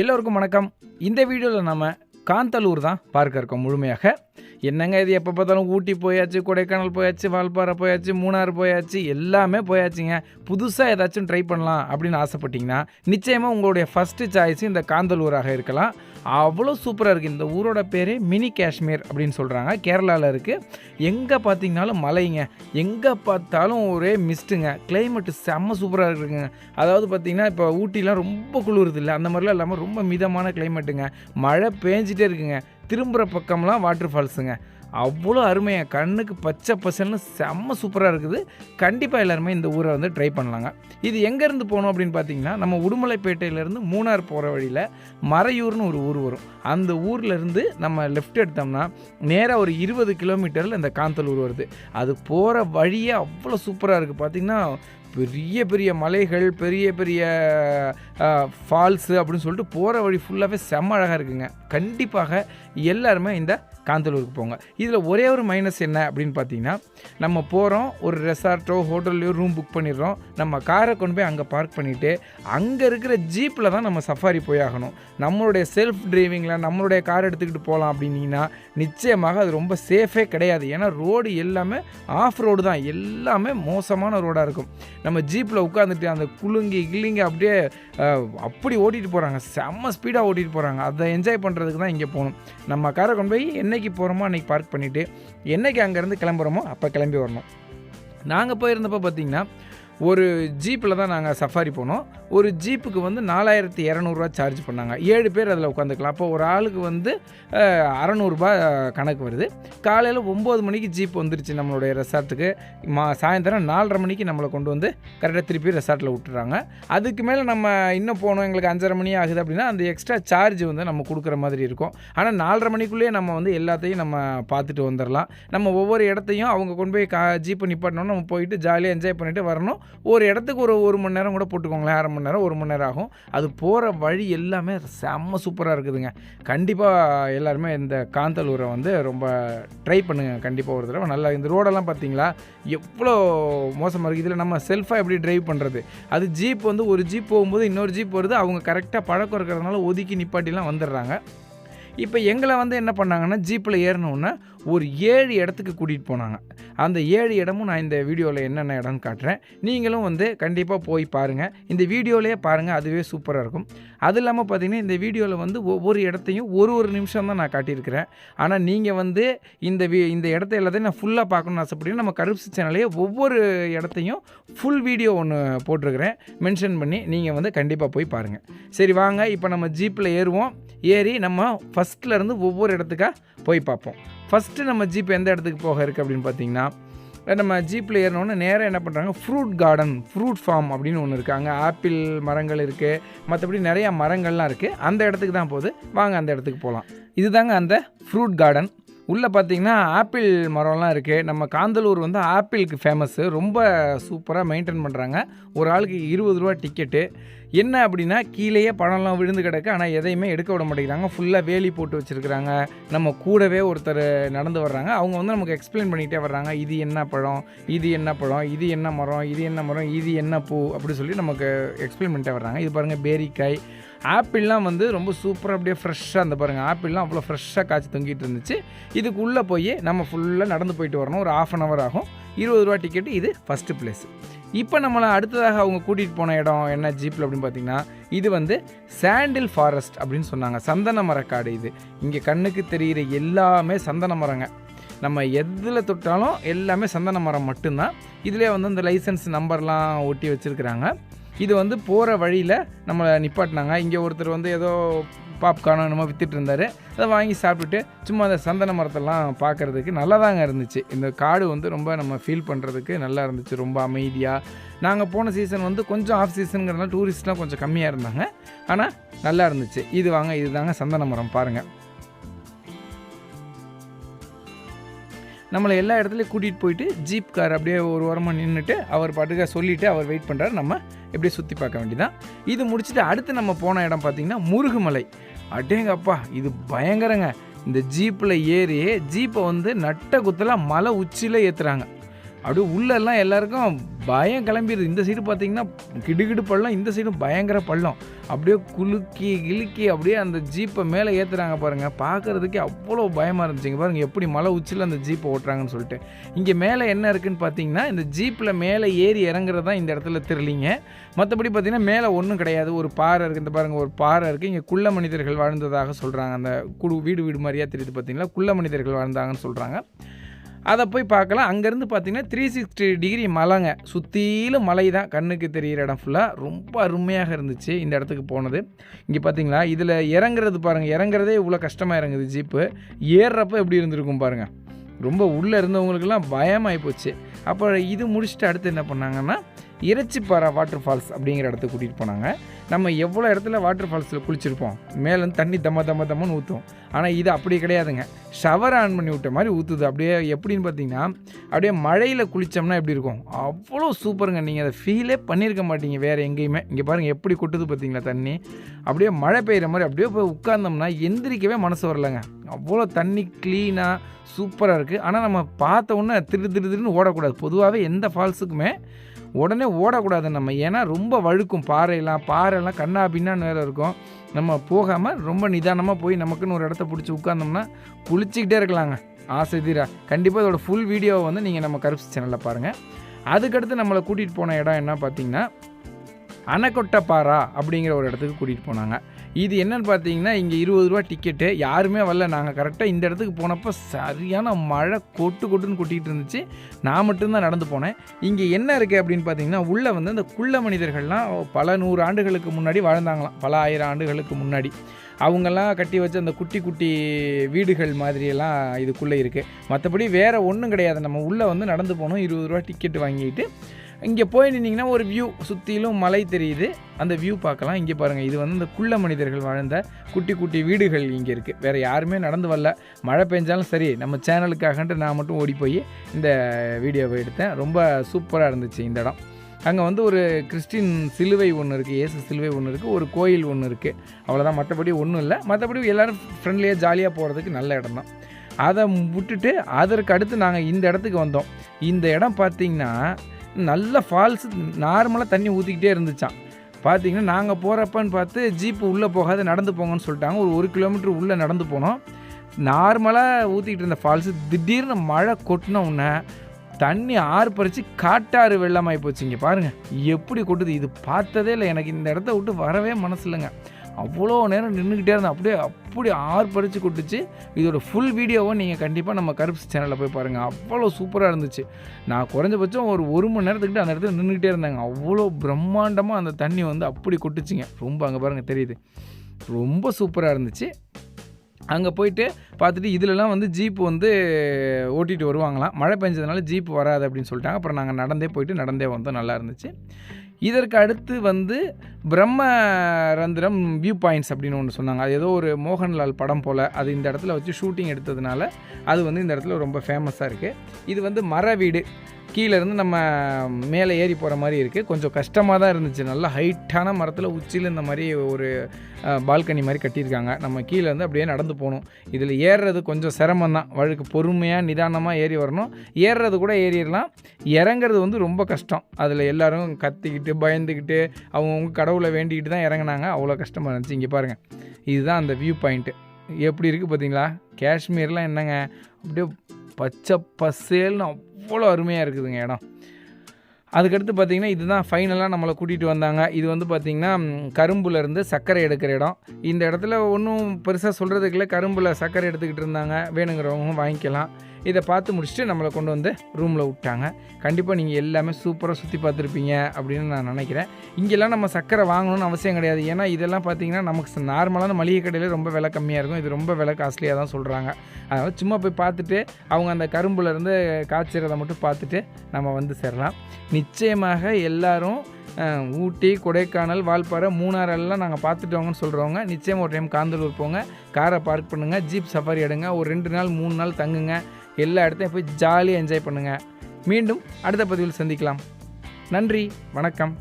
எல்லோருக்கும் வணக்கம். இந்த வீடியோவில் நம்ம காந்தலூர் தான் பார்க்க இருக்கோம் முழுமையாக. என்னங்க இது? எப்போ பார்த்தாலும் ஊட்டி போயாச்சு கொடைக்கானல் போயாச்சு வால்பாறை போயாச்சு மூணார் போயாச்சு எல்லாமே போயாச்சுங்க. புதுசாக ஏதாச்சும் ட்ரை பண்ணலாம் அப்படின்னு ஆசைப்பட்டீங்கன்னா நிச்சயமாக உங்களுடைய ஃபஸ்ட்டு சாய்ஸ் இந்த காந்தலூராக இருக்கலாம். அவ்வளோ சூப்பராக இருக்குது இந்த ஊரோட பேர் மினி காஷ்மீர் அப்படின்னு சொல்கிறாங்க கேரளாவில் இருக்குது எங்கே பார்த்தீங்கனாலும் மலைங்க. எங்கே பார்த்தாலும் ஒரே மிஸ்ட்டுங்க கிளைமேட்டு செம்ம சூப்பராக இருக்குங்க. அதாவது பார்த்தீங்கன்னா இப்போ ஊட்டிலாம் ரொம்ப குளிருது இல்லை. அந்த மாதிரிலாம் இல்லாமல் ரொம்ப மிதமான கிளைமேட்டுங்க மழை பேஞ்சிட்டே இருக்குங்க. திரும்புகிற பக்கம்லாம் வாட்டர் ஃபால்ஸுங்க அவ்வளோ அருமையாக கண்ணுக்கு பச்சை பசல்னு செம்ம சூப்பராக இருக்குது. கண்டிப்பாக எல்லாருமே இந்த ஊரை வந்து ட்ரை பண்ணலாங்க. இது எங்கேருந்து போகணும் அப்படின்னு பார்த்தீங்கன்னா நம்ம உடுமலைப்பேட்டையிலேருந்து மூணார் போகிற வழியில் மறையூர்னு ஒரு ஊர் வரும். அந்த ஊர்லேருந்து நம்ம லெஃப்ட் எடுத்தோம்னா நேராக ஒரு இருபது கிலோமீட்டரில் இந்த காந்தலூர் வருது. அது போகிற வழியே அவ்வளோ சூப்பராக இருக்குது பார்த்திங்கன்னா பெரிய பெரிய மலைகள் பெரிய பெரிய ஃபால்ஸு அப்படின்னு சொல்லிட்டு போகிற வழி ஃபுல்லாகவே செம்ம அழகாக இருக்குங்க. கண்டிப்பாக எல்லாருமே இந்த காந்தலூருக்கு போங்க. இதில் ஒரே ஒரு மைனஸ் என்ன அப்படின்னு பார்த்தீங்கன்னா நம்ம போகிறோம் ஒரு ரெசார்ட்டோ ஹோட்டல்லையோ ரூம் புக் பண்ணிடுறோம். நம்ம காரை கொண்டு போய் அங்கே பார்க் பண்ணிவிட்டு அங்கே இருக்கிற ஜீப்பில் தான் நம்ம சஃபாரி போய் ஆகணும். நம்மளுடைய செல்ஃப் டிரைவிங்கில் நம்மளுடைய கார் எடுத்துக்கிட்டு போகலாம் அப்படின்னீங்கன்னா நிச்சயமாக அது ரொம்ப சேஃபே கிடையாது. ஏன்னா ரோடு எல்லாமே ஆஃப் ரோடு தான். எல்லாமே மோசமான ரோடாக இருக்கும். நம்ம ஜீப்பில் உட்காந்துட்டு அந்த குலுங்கி கிளிங்கி அப்படியே அப்படி ஓட்டிகிட்டு போகிறாங்க செம்ம ஸ்பீடாக ஓட்டிகிட்டு போகிறாங்க அதை என்ஜாய் பண்ணுறதுக்கு தான் இங்கே போகணும். நம்ம காரை கொண்டு போய் என்ன என்றைக்கு போகிறோமோ அன்றைக்கி பார்க் பண்ணிவிட்டு என்னைக்கு அங்கேருந்து கிளம்புறோமோ அப்போ கிளம்பி வரணும். நாங்கள் போயிருந்தப்போ பார்த்திங்கன்னா ஒரு ஜீப்பில் தான் நாங்கள் சஃபாரி போனோம். ஒரு ஜீப்புக்கு வந்து நாலாயிரத்தி இரநூறுவா சார்ஜ் பண்ணாங்க. ஏழு பேர் அதில் உட்காந்துக்கலாம். அப்போ ஒரு ஆளுக்கு வந்து அறநூறுபா கணக்கு வருது. காலையில் ஒம்பது மணிக்கு ஜீப் வந்துருச்சு நம்மளுடைய ரெசார்ட்டுக்கு மா சாயந்தரம் நாலரை மணிக்கு நம்மளை கொண்டு வந்து கரெக்டாக திருப்பி ரெசார்ட்டில் விட்டுறாங்க. அதுக்கு மேலே நம்ம இன்னும் போகணும் எங்களுக்கு அஞ்சரை மணி ஆகுது அப்படின்னா அந்த எக்ஸ்ட்ரா சார்ஜ் வந்து நம்ம கொடுக்குற மாதிரி இருக்கும். ஆனால் நாலரை மணிக்குள்ளேயே நம்ம வந்து எல்லாத்தையும் நம்ம பார்த்துட்டு வந்துடலாம் நம்ம ஒவ்வொரு இடத்தையும் அவங்க கொண்டு போய் கா ஜீப்பை நிப்பாட்டணும் நம்ம போயிட்டு ஜாலியாக என்ஜாய் பண்ணிட்டு வரணும். ஒரு இடத்துக்கு ஒரு ஒரு மணி நேரம் கூட போட்டுக்கோங்களேன் அரை மணி மணி நேரம் ஒரு மணி நேரம் ஆகும். அது போகிற வழி எல்லாமே செம்ம சூப்பராக இருக்குதுங்க. கண்டிப்பாக எல்லாருமே இந்த காந்தலூரை வந்து ரொம்ப ட்ரை பண்ணுங்கள் கண்டிப்பாக ஒரு தடவை. நல்லா இந்த ரோடெல்லாம் பார்த்தீங்களா எவ்வளோ மோசமாக இருக்குது இதில் நம்ம செல்ஃபாக எப்படி ட்ரைவ் பண்ணுறது அது ஜீப் வந்து ஒரு ஜீப் போகும்போது இன்னொரு ஜீப் வருது. அவங்க கரெக்டாக பழக்கம் இருக்கிறதுனால ஒதுக்கி நிப்பாட்டிலாம் வந்துடுறாங்க. இப்போ எங்களை வந்து என்ன பண்ணாங்கன்னா ஜீப்பில் ஏறினோன்னே ஒரு ஏழு இடத்துக்கு கூட்டிகிட்டு போனாங்க. அந்த ஏழு இடமும் நான் இந்த வீடியோவில் என்னென்ன இடம்னு காட்டுறேன். நீங்களும் வந்து கண்டிப்பாக போய் பாருங்கள் இந்த வீடியோலேயே பாருங்கள் அதுவே சூப்பராக இருக்கும். அது இல்லாமல் பார்த்தீங்கன்னா இந்த வீடியோவில் வந்து ஒவ்வொரு இடத்தையும் ஒரு ஒரு நிமிஷம் தான் நான் காட்டியிருக்கிறேன். ஆனால் நீங்கள் வந்து இந்த வி இந்த இடத்த எல்லாத்தையும் நான் ஃபுல்லாக பார்க்கணும்னு ஆசைப்பட்டீங்கன்னா நம்ம கருப்ஸ் சேனல்லையே ஒவ்வொரு இடத்தையும் ஃபுல் வீடியோ ஒன்று போட்டிருக்கிறேன். மென்ஷன் பண்ணி நீங்கள் வந்து கண்டிப்பாக போய் பாருங்கள் சரி வாங்க. இப்போ நம்ம ஜீப்பில் ஏறுவோம். ஏறி நம்ம ஃபஸ்ட்டிலேருந்து ஒவ்வொரு இடத்துக்காக போய் பார்ப்போம். ஃபஸ்ட்டு நம்ம ஜீப் எந்த இடத்துக்கு போக இருக்குது அப்படின்னு பார்த்தீங்கன்னா நம்ம ஜீப்பில் ஏறினோன்னு நேராக என்ன பண்ணுறாங்க ஃப்ரூட் கார்டன் ஃப்ரூட் ஃபார்ம் அப்படின்னு ஒன்று இருக்குது அங்கே ஆப்பிள் மரங்கள் இருக்குது மற்றபடி நிறையா மரங்கள்லாம் இருக்குது அந்த இடத்துக்கு தான் போகுது. வாங்க அந்த இடத்துக்கு போகலாம் இதுதாங்க அந்த ஃப்ரூட் கார்டன் உள்ளே பார்த்தீங்கன்னா ஆப்பிள் மரம்லாம் இருக்குது நம்ம காந்தலூர் வந்து ஆப்பிளுக்கு ஃபேமஸ்ஸு ரொம்ப சூப்பராக மெயின்டைன் பண்ணுறாங்க ஒரு ஆளுக்கு இருபது ரூபா டிக்கெட்டு என்ன அப்படின்னா கீழேயே பழம்லாம் விழுந்து கிடக்கு. ஆனால் எதையுமே எடுக்க விட மாட்டேங்கிறாங்க. ஃபுல்லாக வேலி போட்டு வச்சுருக்குறாங்க. நம்ம கூடவே ஒருத்தர் நடந்து வர்றாங்க. அவங்க வந்து நமக்கு எக்ஸ்பிளைன் பண்ணிகிட்டே வர்றாங்க. இது என்ன பழம்? இது என்ன பழம்? இது என்ன மரம்? இது என்ன மரம்? இது என்ன பூ? அப்படி சொல்லி நமக்கு எக்ஸ்பிளைன் பண்ணிட்டே வர்றாங்க. இது பாருங்கள் பேரிக்காய். ஆப்பிள்லாம் வந்து ரொம்ப சூப்பராக அப்படியே ஃப்ரெஷ்ஷாக அந்த பாருங்கள் ஆப்பிள்லாம் அவ்வளோ ஃப்ரெஷ்ஷாக காய்ச்சி தொங்கிட்டு இருந்துச்சு. இதுக்குள்ளே போய் நம்ம ஃபுல்லாக நடந்து போயிட்டு வரணும். ஒரு ஆஃப் அன் ஹவர் ஆகும். இருபது ரூபா டிக்கெட்டு இது ஃபஸ்ட்டு பிளேஸ் இப்போ நம்மளை அடுத்ததாக அவங்க கூட்டிகிட்டு போன இடம் என்ன ஜீப்பில் அப்படின்னு பார்த்தீங்கன்னா இது வந்து சாண்டில் ஃபாரஸ்ட் அப்படின்னு சொன்னாங்க. சந்தன மரக்காடு இது. இங்கே கண்ணுக்கு தெரிகிற எல்லாமே சந்தன மரங்க. நம்ம எதில் தொட்டாலும் எல்லாமே சந்தன மரம் மட்டும்தான். இதிலே வந்து அந்த லைசன்ஸ் நம்பர்லாம் ஒட்டி வச்சுருக்குறாங்க. இது வந்து போகிற வழியில் நம்மளை நிப்பாட்டினாங்க. இங்கே ஒருத்தர் வந்து ஏதோ பாப்கார்னோ என்னமோ வித்துட்டு இருந்தார். அதை வாங்கி சாப்பிட்டுட்டு சும்மா அந்த சந்தன மரத்தெல்லாம் பார்க்குறதுக்கு நல்லா தாங்க இருந்துச்சு. இந்த காடு வந்து ரொம்ப நம்ம ஃபீல் பண்ணுறதுக்கு நல்லா இருந்துச்சு. ரொம்ப அமைதியாக நாங்கள் போன சீசன் வந்து கொஞ்சம் ஆஃப் சீசனுங்கிறதுனால டூரிஸ்ட்லாம் கொஞ்சம் கம்மியாக இருந்தாங்க. ஆனால் நல்லா இருந்துச்சு. இது வாங்க இது தாங்க சந்தன மரம். பாருங்கள் நம்மளை எல்லா இடத்துலையும் கூட்டிகிட்டு போயிட்டு ஜீப் கார் அப்படியே ஒரு ஓரமாக நின்றுட்டு அவர் பாட்டுக்காக சொல்லிவிட்டு அவர் வெயிட் பண்ணுறாரு நம்ம எப்படியே சுற்றி பார்க்க வேண்டியதான் இது முடிச்சுட்டு அடுத்து நம்ம போன இடம் பார்த்திங்கன்னா முருகுமலை. அடேங்கப்பா இது பயங்கரங்க. இந்த ஜீப்பில் ஏறி ஜீப்பை வந்து நட்ட குத்தலாக மலை உச்சியில் ஏற்றுறாங்க அப்படியே உள்ளெல்லாம் எல்லாருக்கும் பயம் கிளம்பிடுது. இந்த சைடு பார்த்தீங்கன்னா கிடுகிடு பள்ளம் இந்த சைடும் பயங்கர பள்ளம். அப்படியே குலுக்கி கிலுக்கி அப்படியே அந்த ஜீப்பை மேலே ஏற்றுறாங்க பாருங்கள் பார்க்குறதுக்கே அவ்வளோ பயமாக இருந்துச்சுங்க பாருங்கள் எப்படி மலை உச்சியில் அந்த ஜீப்பை ஓட்டுறாங்கன்னு சொல்லிட்டு. இங்கே மேலே என்ன இருக்குன்னு பார்த்தீங்கன்னா இந்த ஜீப்பில் மேலே ஏறி இறங்குறது தான் இந்த இடத்துல திருலிங்க மற்றபடி பார்த்தீங்கன்னா மேலே ஒன்றும் கிடையாது. ஒரு பாறை இருக்குது இந்த பாருங்கள் ஒரு பாறை இருக்குது இங்கே குள்ள மனிதர்கள் வாழ்ந்ததாக சொல்கிறாங்க அந்த குடு வீடு வீடு மாதிரியா தெரியுது பார்த்தீங்கன்னா குள்ள மனிதர்கள் வாழ்ந்தாங்கன்னு சொல்கிறாங்க அதை போய் பார்க்கலாம். அங்கேருந்து பார்த்தீங்கன்னா த்ரீ சிக்ஸ்டி டிகிரி மலைங்க. சுற்றிலும் மலை தான் கண்ணுக்கு தெரிகிற இடம் ஃபுல்லாக ரொம்ப அருமையாக இருந்துச்சு இந்த இடத்துக்கு போனது. இங்கே பார்த்தீங்களா? இதில் இறங்குறது பாருங்கள் இறங்குறதே இவ்வளோ கஷ்டமாக இறங்குது ஜீப்பு. ஏறுறப்ப எப்படி இருந்திருக்கும் பாருங்கள் ரொம்ப உள்ளே இருந்தவங்களுக்கெல்லாம் பயமாகி போச்சு. அப்போ இது முடிச்சுட்டு அடுத்து என்ன பண்ணாங்கன்னா இறைச்சிப்பாறை வாட்டர் ஃபால்ஸ் அப்படிங்கிற இடத்துக்கு கூட்டிகிட்டு போனாங்க. நம்ம எவ்வளோ இடத்துல வாட்டர் ஃபால்ஸில் குளிச்சிருப்போம்? மேலேருந்து தண்ணி தம்ம தம்ம தம்மன்னு ஊற்றும் ஆனால் இது அப்படி கிடையாதுங்க. ஷவர் ஆன் பண்ணி விட்ட மாதிரி ஊற்றுது அப்படியே எப்படின்னு பார்த்தீங்கன்னா அப்படியே மழையில் குளித்தோம்னா எப்படி இருக்கும்? அவ்வளோ சூப்பருங்க. நீங்கள் அதை ஃபீலே பண்ணியிருக்க மாட்டீங்க. வேறு எங்கேயுமே. இங்கே பாருங்கள் எப்படி கொட்டுது பார்த்தீங்களா தண்ணி? அப்படியே மழை பெய்கிற மாதிரி அப்படியே போய் உட்கார்ந்தோம்னா எந்திரிக்கவே மனசு வரலைங்க. அவ்வளோ தண்ணி க்ளீனாக சூப்பராக இருக்குது ஆனால் நம்ம பார்த்த உடனே திரு திரு திருன்னு ஓடக்கூடாது. பொதுவாகவே எந்த ஃபால்ஸுக்குமே உடனே ஓடக்கூடாது நம்ம. ஏன்னா ரொம்ப வழுக்கும் பாறையெல்லாம். பாறையெல்லாம் கண்ணா பின்னான்னு வேறு இருக்கும். நம்ம போகாமல் ரொம்ப நிதானமாக போய் நமக்குன்னு ஒரு இடத்த பிடிச்சி உட்காந்தோம்னா குளிச்சிக்கிட்டே இருக்கலாங்க. ஆசை தீரா. கண்டிப்பாக இதோட ஃபுல் வீடியோவை வந்து நீங்கள் நம்ம கருப்பு சேனலில் பாருங்கள் அதுக்கடுத்து நம்மளை கூட்டிகிட்டு போன இடம் என்ன பார்த்தீங்கன்னா அணைக்கொட்டப்பாரா அப்படிங்கிற ஒரு இடத்துக்கு கூட்டிகிட்டு போனாங்க. இது என்னன்னு பார்த்தீங்கன்னா இங்கே இருபது ரூபா டிக்கெட்டு யாருமே வரல. நாங்கள் கரெக்டாக இந்த இடத்துக்கு போனப்போ சரியான மழை கொட்டு கொட்டுன்னு கொட்டிகிட்டு இருந்துச்சு. நான் மட்டும்தான் நடந்து போனேன். இங்கே என்ன இருக்குது அப்படின்னு பார்த்தீங்கன்னா உள்ளே வந்து அந்த குள்ள மனிதர்கள்லாம் பல நூறு ஆண்டுகளுக்கு முன்னாடி வாழ்ந்தாங்களாம். பல ஆயிரம் ஆண்டுகளுக்கு முன்னாடி. அவங்கெல்லாம் கட்டி வச்ச அந்த குட்டி குட்டி வீடுகள் மாதிரியெல்லாம் இதுக்குள்ளே இருக்குது மற்றபடி வேறு ஒன்றும் கிடையாது. நம்ம உள்ளே வந்து நடந்து போனோம். இருபது ரூபா டிக்கெட் வாங்கிட்டு இங்கே போய் நின்றிங்கன்னா ஒரு வியூ சுற்றிலும் மலை தெரியுது. அந்த வியூ பார்க்கலாம். இங்கே பாருங்கள் இது வந்து இந்த குள்ள மனிதர்கள் வாழ்ந்த குட்டி குட்டி வீடுகள் இங்கே இருக்குது வேறு யாருமே நடந்து வரல. மழை பெஞ்சாலும் சரி நம்ம சேனலுக்காகன்ட்டு நான் மட்டும் ஓடி போய் இந்த வீடியோவை எடுத்தேன். ரொம்ப சூப்பராக இருந்துச்சு இந்த இடம். அங்கே வந்து ஒரு கிறிஸ்டின் சிலுவை ஒன்று இருக்குது இயேசு சிலுவை ஒன்று இருக்குது ஒரு கோயில் ஒன்று இருக்குது அவ்வளோதான் மற்றபடி ஒன்றும் இல்லை. மற்றபடி எல்லோரும் ஃப்ரெண்ட்லியாக ஜாலியாக போகிறதுக்கு நல்ல இடம் தான். அதை விட்டுட்டு அதற்கு அடுத்து நாங்கள் இந்த இடத்துக்கு வந்தோம். இந்த இடம் பார்த்திங்கன்னா நல்ல ஃபால்ஸ் நார்மலாக தண்ணி ஊற்றிக்கிட்டே இருந்துச்சான் பார்த்தீங்கன்னா நாங்கள் போகிறப்பன்னு பார்த்து ஜீப்பு உள்ளே போகாத நடந்து போங்கன்னு சொல்லிட்டாங்க. ஒரு ஒரு கிலோமீட்டர் உள்ளே நடந்து போனோம். நார்மலாக ஊற்றிக்கிட்டு இருந்த ஃபால்ஸு திடீர்னு மழை கொட்டின உடனே தண்ணி ஆறு பறித்து காட்டாறு வெள்ளமாகி போச்சு இங்கே பாருங்கள் எப்படி கொட்டுது? இது பார்த்ததே இல்லை. எனக்கு இந்த இடத்த விட்டு வரவே மனசு இல்லைங்க. அவ்வளோ நேரம் நின்றுக்கிட்டே இருந்தேன். அப்படியே அப்படி ஆர்ப்பரித்து பறித்து கொட்டுச்சு. இதோட ஃபுல் வீடியோவை நீங்கள் கண்டிப்பாக நம்ம கருப்பு சேனலில் போய் பாருங்கள் அவ்வளோ சூப்பராக இருந்துச்சு. நான் குறைஞ்சபட்சம் ஒரு ஒரு மணி நேரத்துக்கிட்ட அந்த இடத்துல நின்றுக்கிட்டே இருந்தாங்க. அவ்வளோ பிரம்மாண்டமாக அந்த தண்ணி வந்து அப்படி கொட்டுச்சிங்க. ரொம்ப அங்கே பாருங்கள் தெரியுது. ரொம்ப சூப்பராக இருந்துச்சு. அங்கே போயிட்டு பார்த்துட்டு இதிலலாம் வந்து ஜீப் வந்து ஓட்டிகிட்டு வருவாங்களாம். மழை பெஞ்சதுனால ஜீப் வராது அப்படின்னு சொல்லிட்டாங்க. அப்புறம் நாங்கள் நடந்தே போயிட்டு நடந்தே வந்தோம். நல்லா இருந்துச்சு. இதற்கு அடுத்து வந்து பிரம்ம ரந்திரம் வியூ பாயிண்ட்ஸ் அப்படின்னு ஒன்று சொன்னாங்க. அது ஏதோ ஒரு மோகன்லால் படம் போல். அது இந்த இடத்துல வச்சு ஷூட்டிங் எடுத்ததுனால அது வந்து இந்த இடத்துல ரொம்ப ஃபேமஸாக இருக்குது இது வந்து மர வீடு. கீழேருந்து நம்ம மேலே ஏறி போகிற மாதிரி இருக்குது கொஞ்சம் கஷ்டமாக தான் இருந்துச்சு. நல்லா ஹைட்டான மரத்தில் உச்சியில் இந்த மாதிரி ஒரு பால்கனி மாதிரி கட்டியிருக்காங்க. நம்ம கீழேருந்து அப்படியே நடந்து போகணும். இதில் ஏறுறது கொஞ்சம் சிரமம் தான். வழுக்கு பொறுமையாக நிதானமாக ஏறி வரணும். ஏறுறது கூட ஏறிடலாம். இறங்குறது வந்து ரொம்ப கஷ்டம். அதில் எல்லோரும் கத்திக்கிட்டு பயந்துக்கிட்டு அவங்கவுங்க கடவுளை வேண்டிக்கிட்டு தான் இறங்கினாங்க. அவ்வளோ கஷ்டமாக இருந்துச்சு. இங்கே பாருங்கள் இதுதான் அந்த வியூ பாயிண்ட்டு எப்படி இருக்குது பார்த்தீங்களா காஷ்மீர்லாம் என்னங்க? அப்படியே பச்சை பசேல்னு அவ்வளோ அருமையாக இருக்குதுங்க இடம். அதுக்கடுத்து பார்த்திங்கன்னா இதுதான் ஃபைனலாக நம்மளை கூட்டிகிட்டு வந்தாங்க. இது வந்து பார்த்திங்கன்னா கரும்புலேருந்து சர்க்கரை எடுக்கிற இடம். இந்த இடத்துல ஒன்றும் பெருசாக சொல்கிறதுக்கு இல்லை. கரும்பில் சர்க்கரை எடுத்துக்கிட்டு இருந்தாங்க. வேணுங்கிறவங்க வாங்கிக்கலாம். இதை பார்த்து முடிச்சுட்டு நம்மளை கொண்டு வந்து ரூமில் விட்டாங்க. கண்டிப்பாக நீங்கள் எல்லாமே சூப்பராக சுற்றி பார்த்துருப்பீங்க அப்படின்னு நான் நினைக்கிறேன். இங்கெல்லாம் நம்ம சர்க்கரை வாங்கணும்னு அவசியம் கிடையாது. ஏன்னா இதெல்லாம் பார்த்திங்கன்னா நமக்கு நார்மலான மளிகை கடையில் ரொம்ப விலை கம்மியாக இருக்கும். இது ரொம்ப விலை காஸ்ட்லியாக தான் சொல்கிறாங்க அதனால் சும்மா போய் பார்த்துட்டு அவங்க அந்த கரும்புலேருந்து காய்ச்சிறதை மட்டும் பார்த்துட்டு நம்ம வந்து சேரலாம். நிச்சயமாக எல்லோரும் ஊட்டி கொடைக்கானல் வால்பாறை மூணாரெல்லாம் நாங்கள் பார்த்துட்டோங்கன்னு சொல்கிறவங்க நிச்சயம் ஒரு டைம் காந்தலூர் போங்க. காரை பார்க் பண்ணுங்கள் ஜீப் சஃபாரி எடுங்க. ஒரு ரெண்டு நாள் மூணு நாள் தங்குங்க. எல்லா இடத்தையும் போய் ஜாலியாக என்ஜாய் பண்ணுங்கள் மீண்டும் அடுத்த பதிவில் சந்திக்கலாம். நன்றி வணக்கம்.